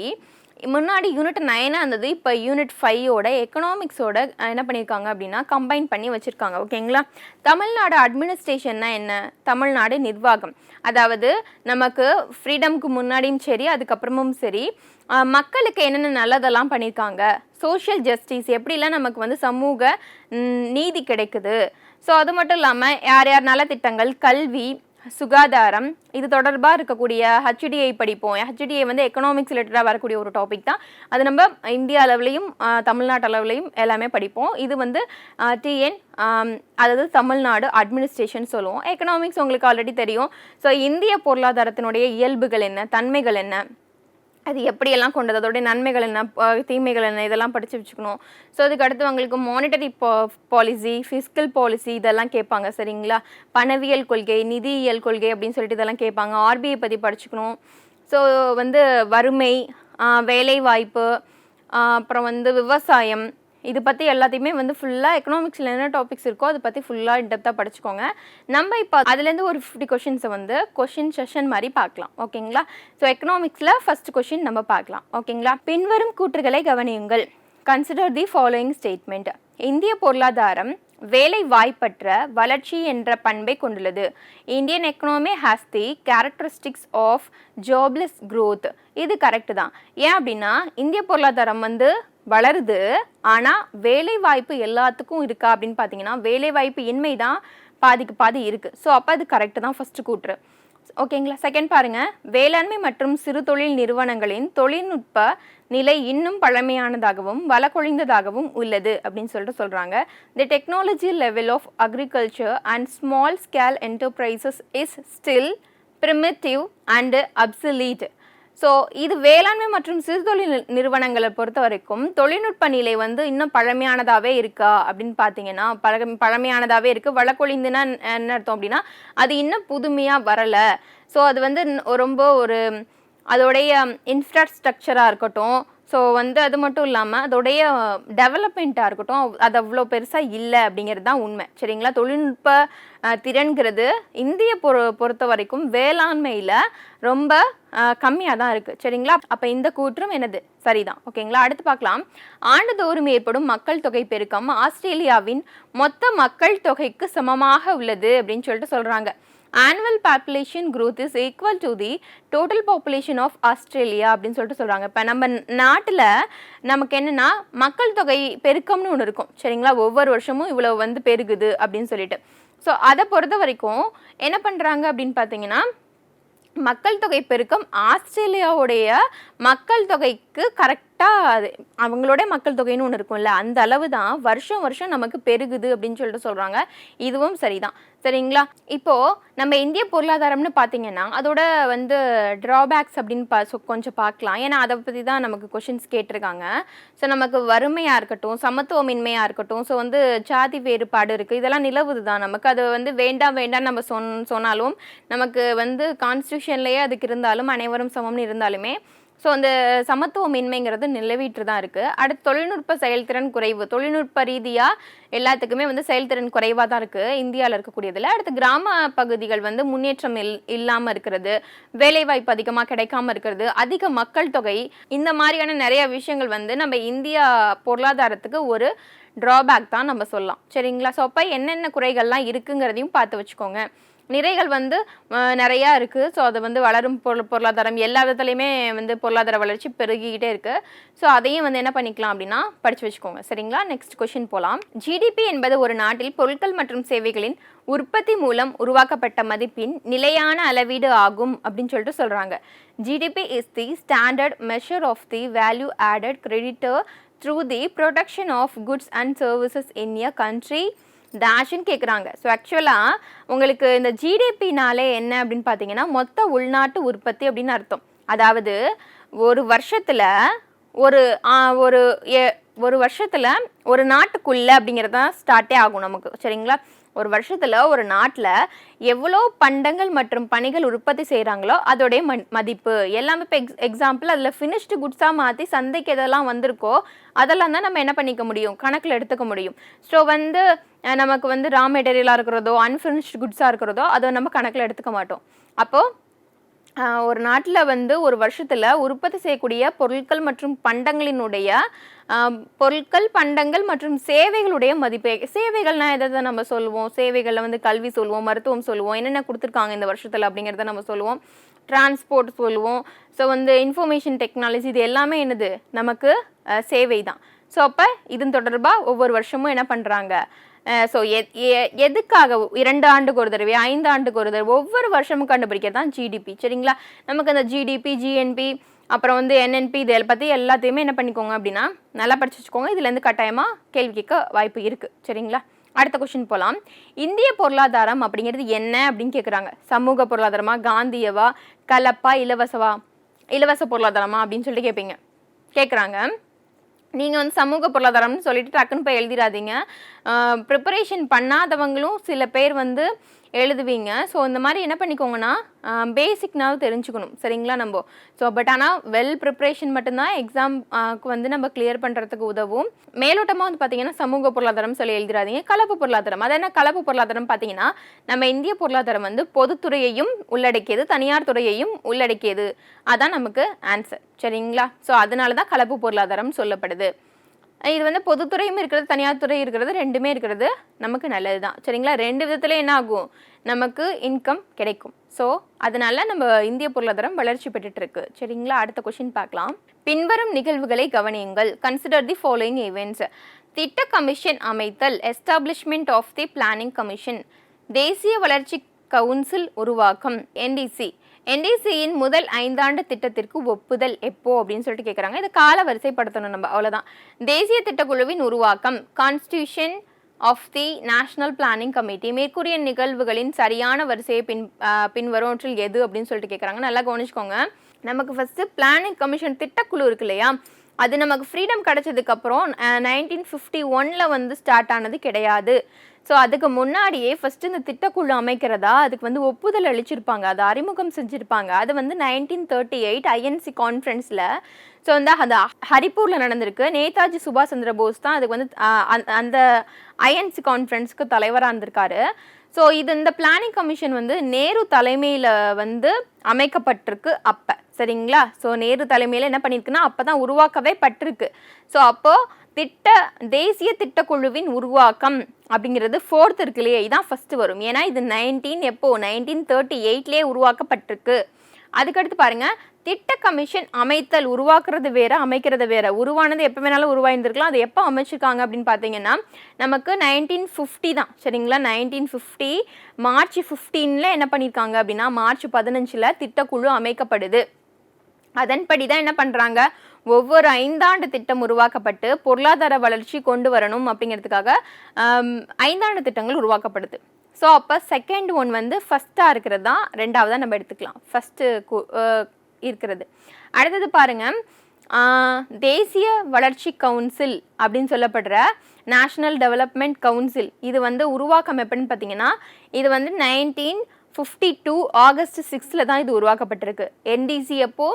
முன்னாடி யூனிட் நைனாக இருந்தது இப்போ யூனிட் ஃபைவோட எக்கனாமிக்ஸோட என்ன பண்ணியிருக்காங்க அப்படின்னா கம்பைன் பண்ணி வச்சுருக்காங்க. ஓகேங்களா தமிழ்நாடு அட்மினிஸ்ட்ரேஷன்னா என்ன? தமிழ்நாடு நிர்வாகம். அதாவது நமக்கு ஃப்ரீடம்க்கு முன்னாடியும் சரி அதுக்கப்புறமும் சரி மக்களுக்கு என்னென்ன நல்லதெல்லாம் பண்ணியிருக்காங்க சோஷியல் ஜஸ்டிஸ் எப்படிலாம் நமக்கு வந்து சமூக நீதி கிடைக்குது? ஸோ அது மட்டும் இல்லாமல் யார் யார் நலத்திட்டங்கள் கல்வி சுகாதாரம் இது தொடர்பாக இருக்கக்கூடிய ஹெச்டிஐ படிப்போம். ஹச்டிஐ வந்து எக்கனாமிக்ஸ் ரிலேட்டடாக வரக்கூடிய ஒரு டாபிக் தான். அது நம்ம இந்தியா அளவுலையும் தமிழ்நாட்டு அளவுலையும் எல்லாமே படிப்போம். இது வந்து டிஎன் அதாவது தமிழ்நாடு அட்மினிஸ்ட்ரேஷன் சொல்லுவோம். எக்கனாமிக்ஸ் உங்களுக்கு ஆல்ரெடி தெரியும். ஸோ இந்திய பொருளாதாரத்தினுடைய இயல்புகள் என்ன? தன்மைகள் என்ன? அது எப்படியெல்லாம் கொண்டது? அதோடைய நன்மைகள் என்ன? தீமைகள் என்ன? இதெல்லாம் படித்து வச்சுக்கணும். ஸோ அதுக்கு அடுத்து அவங்களுக்கு மானிட்டரி பாலிசி ஃபிஸ்கல் பாலிசி இதெல்லாம் கேட்பாங்க சரிங்களா? பணவியல் கொள்கை நிதியியல் கொள்கை அப்படின்னு சொல்லிட்டு இதெல்லாம் கேட்பாங்க. ஆர்பிஐ பற்றி படிச்சுக்கணும். ஸோ வந்து வறுமை வேலைவாய்ப்பு வேலை வாய்ப்பு அப்புறம் வந்து விவசாயம் இது பற்றி எல்லாத்தையுமே வந்து ஃபுல்லாக எக்கனாமிக்ஸில் என்ன டாபிக்ஸ் இருக்கோ அதை பற்றி ஃபுல்லாக இன்டெப்த்தாக படிச்சுக்கோங்க. நம்ம இப்போ அதுலேருந்து ஒரு ஃபிஃப்டி கொஷின்ஸை வந்து கொஷின் செஷன் மாதிரி பார்க்கலாம். ஓகேங்களா? ஸோ எக்கனாமிக்ஸில் ஃபஸ்ட் கொஷின் நம்ம பார்க்கலாம். ஓகேங்களா? பின்வரும் கூற்றுகளை கவனியுங்கள். கன்சிடர் தி ஃபாலோயிங் ஸ்டேட்மெண்ட் இந்திய பொருளாதாரம் வேலை வாய்ப்பற்ற வளர்ச்சி என்ற பண்பை கொண்டுள்ளது. Indian economy has the characteristics of jobless growth இது கரெக்டு தான். ஏன் அப்படின்னா இந்திய பொருளாதாரம் வந்து வளருது. ஆனால் வேலை வாய்ப்பு எல்லாத்துக்கும் இருக்கா அப்படின்னு பார்த்தீங்கன்னா வேலை வாய்ப்பு இன்மை தான் பாதிக்கு பாதி இருக்குது ஸோ அப்போ அது கரெக்டு தான் ஃபஸ்ட்டு கூற்று. ஓகேங்களா செகண்ட் பாருங்கள் வேளாண்மை மற்றும் சிறு தொழில் நிறுவனங்களின் தொழில்நுட்ப நிலை இன்னும் பழமையானதாகவும் வளக்கொழிந்ததாகவும் உள்ளது அப்படின்னு சொல்லிட்டு சொல்கிறாங்க the technology level of agriculture and small scale enterprises is still primitive and obsolete so இது வேளாண்மை மற்றும் சிறுதொழில் நி- நிறுவனங்களை பொறுத்த வரைக்கும் தொழில்நுட்ப நிலை வந்து இன்னும் பழமையானதாகவே இருக்கா அப்படின்னு பார்த்தீங்கன்னா பழக பழமையானதாகவே இருக்குது வழக்கொழிந்துன்னா என்ன அர்த்தம் அப்படின்னா அது இன்னும் புதுமையாக வரலை. ஸோ அது வந்து ரொம்ப ஒரு அதோடைய இன்ஃப்ராஸ்ட்ரக்சராக இருக்கட்டும். ஸோ வந்து அது மட்டும் இல்லாமல் அதோடைய டெவலப்மெண்ட்டாக இருக்கட்டும் அது அவ்வளோ பெருசாக இல்லை அப்படிங்கிறது தான் உண்மை. சரிங்களா? தொழில்நுட்ப திறன்கிறது இந்திய பொறு பொறுத்த வரைக்கும் வேளாண்மையில் ரொம்ப கம்மியாக தான் இருக்குது சரிங்களா? அப்போ இந்த கூற்றும் எனது. சரிதான். ஓகேங்களா? அடுத்து பார்க்கலாம். ஆண்டுதோறும் ஏற்படும் மக்கள் தொகை பெருக்கம் ஆஸ்திரேலியாவின் மொத்த மக்கள் தொகைக்கு சமமாக உள்ளது அப்படின்னு சொல்லிட்டு சொல்கிறாங்க annual population growth is equal to the total population of Australia அப்படின்னு சொல்லிட்டு சொல்கிறாங்க இப்போ நம்ம நாட்டில் நமக்கு என்னென்னா மக்கள் தொகை பெருக்கம்னு ஒன்று இருக்கும். சரிங்களா? ஒவ்வொரு வருஷமும் இவ்வளோ வந்து பெருகுது அப்படின்னு சொல்லிட்டு. ஸோ அதை பொறுத்த வரைக்கும் என்ன பண்ணுறாங்க அப்படின்னு பார்த்தீங்கன்னா மக்கள் தொகை பெருக்கம் ஆஸ்திரேலியாவுடைய மக்கள் தொகைக்கு கரெக்ட் கரெக்டாக அது அவங்களோட மக்கள் தொகைன்னு ஒன்று இருக்கும்ல அந்த அளவு தான் வருஷம் வருஷம் நமக்கு பெருகுது அப்படின்னு சொல்லிட்டு சொல்கிறாங்க இதுவும் சரிதான். சரிங்களா? இப்போது நம்ம இந்திய பொருளாதாரம்னு பார்த்தீங்கன்னா அதோட வந்து ட்ராபேக்ஸ் அப்படின்னு பா சொ- கொஞ்சம் பார்க்கலாம் ஏன்னா அதை பற்றி தான் நமக்கு கொஷின்ஸ் கேட்டிருக்காங்க. ஸோ நமக்கு வறுமையாக இருக்கட்டும் சமத்துவமின்மையாக இருக்கட்டும் ஸோ வந்து ஜாதி வேறுபாடு இருக்குது இதெல்லாம் நிலவுது தான் நமக்கு. அது வந்து வேண்டாம் வேண்டாம் நம்ம சொன் சொன்னாலும் நமக்கு வந்து கான்ஸ்டியூஷன்லேயே அதுக்கு இருந்தாலும் அனைவரும் சமம்னு இருந்தாலுமே ஸோ அந்த சமத்துவமின்மைங்கிறது நிலவிட்டு தான் இருக்குது அடுத்து தொழில்நுட்ப செயல்திறன் குறைவு. தொழில்நுட்ப ரீதியாக எல்லாத்துக்குமே வந்து செயல்திறன் குறைவாக தான் இருக்குது இந்தியாவில் இருக்கக்கூடியதில். அடுத்து கிராம பகுதிகள் வந்து முன்னேற்றம் இல் இல்லாமல் இருக்கிறது. வேலைவாய்ப்பு அதிகமாக கிடைக்காம இருக்கிறது. அதிக மக்கள் தொகை. இந்த மாதிரியான நிறைய விஷயங்கள் வந்து நம்ம இந்தியா பொருளாதாரத்துக்கு ஒரு ட்ராபேக் தான் நம்ம சொல்லலாம். சரிங்களா? ஸோ அப்போ என்னென்ன குறைகள்லாம் இருக்குங்கிறதையும் பார்த்து வச்சுக்கோங்க. நிறைகள் வந்து நிறையா இருக்குது ஸோ அது வந்து வளரும் பொருள் பொருளாதாரம் எல்லா விதத்துலையுமே வந்து பொருளாதார வளர்ச்சி பெருகிக்கிட்டே இருக்குது ஸோ அதையும் வந்து என்ன பண்ணிக்கலாம் அப்படின்னா படித்து வச்சுக்கோங்க. சரிங்களா? நெக்ஸ்ட் கொஷின் போகலாம் ஜிடிபி என்பது ஒரு நாட்டில் பொருட்கள் மற்றும் சேவைகளின் உற்பத்தி மூலம் உருவாக்கப்பட்ட மதிப்பின் நிலையான அளவீடு ஆகும் அப்படின்னு சொல்லிட்டு சொல்கிறாங்க GDP is the standard measure of the value added created through the production of goods and services in a country டேஷ்னு கேட்குறாங்க ஸோ ஆக்சுவலாக உங்களுக்கு இந்த ஜிடிபினாலே என்ன அப்படின்னு பார்த்தீங்கன்னா மொத்த உள்நாட்டு உற்பத்தி அப்படின்னு அர்த்தம். அதாவது ஒரு வருஷத்தில் ஒரு ஒரு ஒரு வருஷத்தில் ஒரு நாட்டுக்குள்ளே அப்படிங்கிறது தான் ஸ்டார்ட்டே ஆகும் நமக்கு. சரிங்களா? ஒரு வருஷத்தில் ஒரு நாட்டில் எவ்வளோ பண்டங்கள் மற்றும் பணிகள் உற்பத்தி செய்கிறாங்களோ அதோடைய ம மதிப்பு. எல்லாமே இப்போ எக்ஸ் எக்ஸாம்பிள் அதில் ஃபினிஷ்டு குட்ஸாக மாற்றி சந்தைக்கு எதெல்லாம் வந்திருக்கோ அதெல்லாம் தான் நம்ம என்ன பண்ணிக்க முடியும்? கணக்கில் எடுத்துக்க முடியும். ஸோ வந்து நமக்கு வந்து ரா மெட்டீரியலாக இருக்கிறதோ அன்ஃபினிஷ்டு குட்ஸாக இருக்கிறதோ அதை நம்ம கணக்கில் எடுத்துக்க மாட்டோம். அப்போது ஒரு நாட்டில் வந்து ஒரு வருஷத்தில் உற்பத்தி செய்யக்கூடிய பொருட்கள் மற்றும் பண்டங்களினுடைய பொருட்கள் பண்டங்கள் மற்றும் சேவைகளுடைய மதிப்பே. சேவைகள்னால் எதை எதை நம்ம சொல்லுவோம். சேவைகளில் வந்து கல்வி சொல்லுவோம் மருத்துவம் சொல்லுவோம் என்னென்ன கொடுத்துருக்காங்க இந்த வருஷத்தில் அப்படிங்கிறத நம்ம சொல்லுவோம். டிரான்ஸ்போர்ட் சொல்லுவோம். ஸோ வந்து இன்ஃபர்மேஷன் டெக்னாலஜி இது எல்லாமே என்னது? நமக்கு சேவை தான் ஸோ அப்போ இதன் தொடர்பாக ஒவ்வொரு வருஷமும் என்ன பண்ணுறாங்க ஸோ எதுக்காக இரண்டு ஆண்டுக்கு ஒரு தடவை ஐந்து ஆண்டுக்கு ஒரு தடவை ஒவ்வொரு வருஷமும் கண்டுபிடிக்கிறது தான் ஜிடிபி சரிங்களா? நமக்கு அந்த ஜிடிபி ஜிஎன்பி அப்புறம் வந்து என்என்பி இதை பற்றி எல்லாத்தையுமே என்ன பண்ணிக்கோங்க அப்படின்னா நல்லா படிச்சு வச்சுக்கோங்க. இதுலேருந்து கட்டாயமாக கேள்வி கேட்க வாய்ப்பு இருக்குது சரிங்களா? அடுத்த கொஷின் போகலாம் இந்திய பொருளாதாரம் அப்படிங்கிறது என்ன அப்படின்னு கேட்குறாங்க சமூக பொருளாதாரமா காந்தியவா கலப்பா இலவசவா? இலவச பொருளாதாரமா அப்படின்னு சொல்லிட்டு கேட்பீங்க கேட்குறாங்க நீங்கள் வந்து சமூக பொருளாதாரம்னு சொல்லிட்டு டக்குன்னு போய் எழுதிடாதீங்க. ப்ரிப்பரேஷன் பண்ணாதவங்களும் சில பேர் வந்து எழுதுவீங்க. ஸோ இந்த மாதிரி என்ன பண்ணிக்கோங்கன்னா பேசிக்னாவது தெரிஞ்சுக்கணும். சரிங்களா நம்ம? ஸோ பட் ஆனால் வெல் ப்ரிப்பரேஷன் மட்டும்தான் எக்ஸாம்க்கு வந்து நம்ம கிளியர் பண்ணுறதுக்கு உதவும். மேலோட்டமாக வந்து பார்த்தீங்கன்னா சமூக பொருளாதாரம் சொல்லி எழுதிடாதீங்க. கலப்பு பொருளாதாரம். அது என்ன கலப்பு பொருளாதாரம் பார்த்தீங்கன்னா நம்ம இந்திய பொருளாதாரம் வந்து பொதுத்துறையையும் உள்ளடக்கியது தனியார் துறையையும் உள்ளடக்கியது. அதான் நமக்கு ஆன்சர் சரிங்களா? ஸோ அதனால தான் கலப்பு பொருளாதாரம் சொல்லப்படுது. இது வந்து பொதுத்துறையும் இருக்கிறது தனியார் துறை இருக்கிறது ரெண்டுமே இருக்கிறது. நமக்கு நல்லது தான் சரிங்களா? ரெண்டு விதத்தில் என்ன ஆகும்? நமக்கு இன்கம் கிடைக்கும். ஸோ அதனால நம்ம இந்திய பொருளாதாரம் வளர்ச்சி பெற்றுட்டு இருக்கு சரிங்களா? அடுத்த கொஷின் பார்க்கலாம். பின்வரும் நிகழ்வுகளை கவனியுங்கள். கன்சிடர் தி ஃபாலோயிங் ஈவெண்ட்ஸ் திட்ட கமிஷன் அமைத்தல் establishment of the planning commission தேசிய வளர்ச்சி கவுன்சில் உருவாக்கம் என்டிசி என்டிசியின் முதல் ஐந்தாண்டு திட்டத்திற்கு ஒப்புதல் எப்போ அப்படின்னு சொல்லிட்டு கேட்குறாங்க இது கால வரிசைப்படுத்தணும் நம்ம அவ்வளோதான் தேசிய திட்டக்குழுவின் உருவாக்கம் constitution of the national planning committee மேற்கூறிய நிகழ்வுகளின் சரியான வரிசையை பின் ஆஹ் பின்வருவற்றில் எது அப்படின்னு சொல்லிட்டு கேட்குறாங்க நல்லா கவனிச்சுக்கோங்க. நமக்கு ஃபஸ்ட்டு பிளானிங் கமிஷன் திட்டக்குழு இருக்கு இல்லையா? அது நமக்கு ஃப்ரீடம் கிடைச்சதுக்கப்புறம் நைன்டீன் ஃபிஃப்டி ஒனில் வந்து ஸ்டார்ட் ஆனது கிடையாது. ஸோ அதுக்கு முன்னாடியே ஃபஸ்ட்டு இந்த திட்டக்குழு அமைக்கிறதா? அதுக்கு வந்து ஒப்புதல் அளிச்சிருப்பாங்க. அதை அறிமுகம் செஞ்சுருப்பாங்க. அது வந்து நைன்டீன் தேர்ட்டி எயிட் ஐஎன்சி கான்ஃபரன்ஸில் ஸோ வந்து அந்த ஹரிப்பூரில் நடந்திருக்கு. நேதாஜி சுபாஷ் சந்திர போஸ் தான் அதுக்கு வந்து அந்த- அந்த ஐஎன்சி கான்ஃபரன்ஸ்க்கு தலைவராக இருந்திருக்காரு. ஸோ இது இந்த பிளானிங் கமிஷன் வந்து நேரு தலைமையில் வந்து அமைக்கப்பட்டிருக்கு அப்போ. சரிங்களா? ஸோ நேரு தலைமையில் என்ன பண்ணியிருக்குன்னா அப்போ தான் உருவாக்கவே பட்டிருக்கு. ஸோ அப்போது திட்ட தேசிய திட்டக்குழுவின் உருவாக்கம் அப்படிங்கிறது ஃபோர்த் இருக்கு இல்லையா இதான் ஃபஸ்ட்டு வரும். ஏன்னா இது நைன்டீன் எப்போ? நைன்டீன் தேர்ட்டி எயிட்லேயே உருவாக்கப்பட்டிருக்கு. அதுக்கடுத்து பாருங்க திட்ட கமிஷன் அமைத்தல் உருவாக்குறது வேற அமைக்கிறது வேற. உருவானது எப்போ வேணாலும் உருவாயிருந்திருக்கலாம். அது எப்போ அமைச்சிருக்காங்க அப்படின்னு பார்த்தீங்கன்னா நமக்கு நைன்டீன் ஃபிஃப்டி தான். சரிங்களா? நைன்டீன் ஃபிஃப்டி மார்ச் ஃபிஃப்டீனில் என்ன பண்ணியிருக்காங்க அப்படின்னா மார்ச் பதினஞ்சில் திட்டக்குழு அமைக்கப்படுது. அதன்படி தான் என்ன பண்ணுறாங்க ஒவ்வொரு ஐந்தாண்டு திட்டம் உருவாக்கப்பட்டு பொருளாதார வளர்ச்சி கொண்டு வரணும் அப்படிங்கிறதுக்காக ஐந்தாண்டு திட்டங்கள் உருவாக்கப்படுது. ஸோ அப்போ செகண்ட் ஒன் வந்து ஃபஸ்ட்டாக இருக்கிறது தான் ரெண்டாவதாக நம்ம எடுத்துக்கலாம். ஃபஸ்ட்டு இருக்கிறது. அடுத்தது பாருங்க தேசிய வளர்ச்சி கவுன்சில் அப்படின்னு சொல்லப்படுற நேஷ்னல் டெவலப்மெண்ட் கவுன்சில் இது வந்து உருவாக்கம் எப்படின்னு பார்த்தீங்கன்னா இது வந்து நைன்டீன் ஃபிஃப்டி டூ ஆகஸ்ட் சிக்ஸில் தான் இது உருவாக்கப்பட்டிருக்கு. என்டிசி அப்போ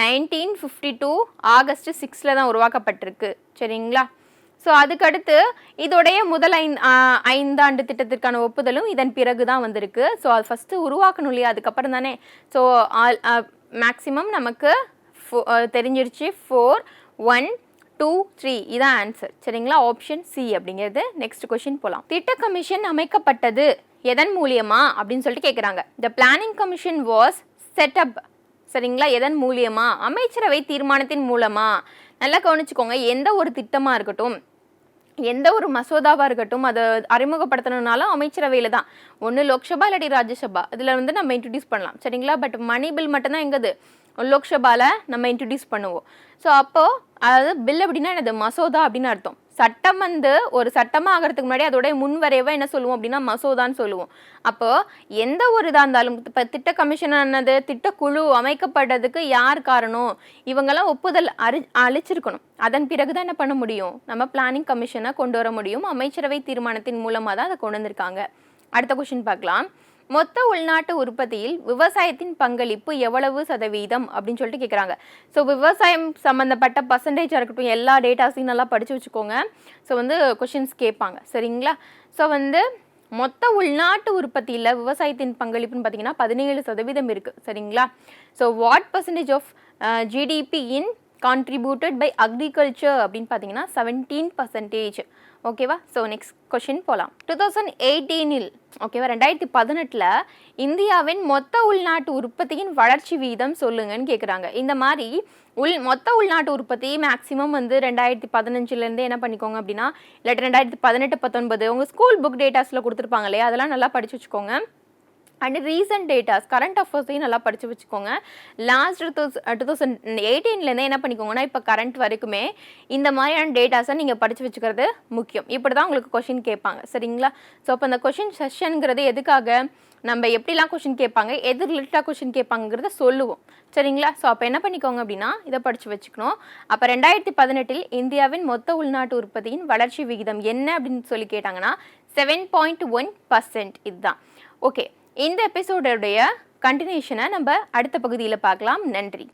நைன்டீன் ஃபிஃப்டி டூ ஆகஸ்ட் சிக்ஸில் தான் உருவாக்கப்பட்டிருக்கு. சரிங்களா? ஸோ அதுக்கடுத்து இதோடைய முதல் ஐந் ஐந்தாண்டு திட்டத்திற்கான ஒப்புதலும் இதன் பிறகு தான் வந்திருக்கு. ஸோ அது ஃபஸ்ட்டு உருவாக்கணும் இல்லையா? அதுக்கப்புறம் தானே. ஸோ மேக்ஸிமம் நமக்கு ஃபோ தெரிஞ்சிருச்சு. ஃபோர் ஒன் டூ த்ரீ இதான் ஆன்சர் சரிங்களா? ஆப்ஷன் சி அப்படிங்கிறது நெக்ஸ்ட் கொஷின் போகலாம் திட்ட கமிஷன் அமைக்கப்பட்டது எதன் மூலியமா அப்படின்னு சொல்லிட்டு கேட்குறாங்க the planning commission was set up சரிங்களா? எதன் மூலியமா? அமைச்சரவை தீர்மானத்தின் மூலமா. நல்லா கவனிச்சுக்கோங்க. எந்த ஒரு திட்டமாக இருக்கட்டும் எந்த ஒரு மசோதாவாக இருக்கட்டும் அதை அறிமுகப்படுத்தணும்னாலும் அமைச்சரவையில் தான். ஒன்று லோக்சபா இல்லாட்டி ராஜ்யசபா. இதில் வந்து நம்ம இன்ட்ரடியூஸ் பண்ணலாம். சரிங்களா? பட் மணி பில் மட்டும்தான் எங்கது லோக்சபாவில் நம்ம இன்ட்ரடியூஸ் பண்ணுவோம். ஸோ அப்போது அதாவது பில் அப்படின்னா என்னது? மசோதா அப்படின்னு அர்த்தம். சட்டம் வந்து ஒரு சட்டமாக ஆகிறதுக்கு முன்னாடி அதோடைய முன்வரைவாக என்ன சொல்லுவோம் அப்படின்னா மசோதான்னு சொல்லுவோம். அப்போது எந்த ஒரு இதாக இருந்தாலும் இப்போ திட்ட கமிஷன் ஆனது திட்டக்குழு அமைக்கப்பட்டதுக்கு யார் காரணம்? இவங்கெல்லாம் ஒப்புதல் அரி அழிச்சிருக்கணும் அதன் பிறகு தான் என்ன பண்ண முடியும்? நம்ம பிளானிங் கமிஷனை கொண்டு வர முடியும். அமைச்சரவை தீர்மானத்தின் மூலமாக தான் அதை கொண்டு வந்திருக்காங்க. அடுத்த கொஷின் பார்க்கலாம். மொத்த உள்நாட்டு உற்பத்தியில் விவசாயத்தின் பங்களிப்பு எவ்வளவு சதவீதம் அப்படின்னு சொல்லிட்டு கேட்குறாங்க ஸோ விவசாயம் சம்மந்தப்பட்ட பர்சன்டேஜாக இருக்கட்டும் எல்லா டேட்டாஸையும் நல்லா படித்து வச்சுக்கோங்க. ஸோ வந்து கொஷின்ஸ் கேட்பாங்க. சரிங்களா? ஸோ வந்து மொத்த உள்நாட்டு உற்பத்தியில் விவசாயத்தின் பங்களிப்புன்னு பார்த்தீங்கன்னா பதினேழு சதவீதம் இருக்குது சரிங்களா? So what percentage of GDP in contributed by agriculture அப்படின்னு பார்த்தீங்கன்னா செவன்டீன் பர்சன்டேஜ் ஓகேவா ஸோ நெக்ஸ்ட் கொஷின் போகலாம் டூ தௌசண்ட் எயிட்டீனில் ஓகேவா ரெண்டாயிரத்தி பதினெட்டில் இந்தியாவின் மொத்த உள்நாட்டு உற்பத்தியின் வளர்ச்சி வீதம் சொல்லுங்கன்னு கேட்குறாங்க இந்த மாதிரி உள் மொத்த உள்நாட்டு உற்பத்தி மேக்ஸிமம் வந்து ரெண்டாயிரத்தி பதினஞ்சுலேருந்து என்ன பண்ணிக்கோங்க அப்படின்னா இல்லாட்டி ரெண்டாயிரத்தி பதினெட்டு பத்தொன்பது உங்கள் ஸ்கூல் புக் டேட்டாஸில் கொடுத்துருப்பாங்க இல்லையா? அதெல்லாம் நல்லா படிச்சு வச்சுக்கோங்க. அண்ட் ரீசன்ட் டேட்டாஸ் கரண்ட் அஃபேர்ஸையும் நல்லா படித்து வச்சுக்கோங்க. லாஸ்ட் டூ டூ தௌசண்ட் எயிட்டீன்லேருந்து என்ன பண்ணிக்கோங்கன்னா இப்போ கரண்ட் வரைக்குமே இந்த மாதிரியான டேட்டாஸை நீங்கள் படித்து வச்சுக்கிறது முக்கியம். இப்படி தான் உங்களுக்கு கொஷின் கேட்பாங்க. சரிங்களா? ஸோ அப்போ அந்த கொஷின் செஷனுங்கிறது எதுக்காக? நம்ம எப்படிலாம் கொஷின் கேட்பாங்க? எது ரிலேட்டடாக கொஷின் கேட்பாங்கிறத சொல்லுவோம். சரிங்களா? ஸோ அப்போ என்ன பண்ணிக்கோங்க அப்படின்னா இதை படித்து வச்சுக்கணும். அப்போ ரெண்டாயிரத்தி பதினெட்டில் இந்தியாவின் மொத்த உள்நாட்டு உற்பத்தியின் வளர்ச்சி விகிதம் என்ன அப்படின்னு சொல்லி கேட்டாங்கன்னா செவன் பாயிண்ட் ஒன் பர்சன்ட் இதுதான். ஓகே இந்த எபிசோடோடைய கண்டினியூஷனை நம்ம அடுத்த பகுதியில் பார்க்கலாம். நன்றி.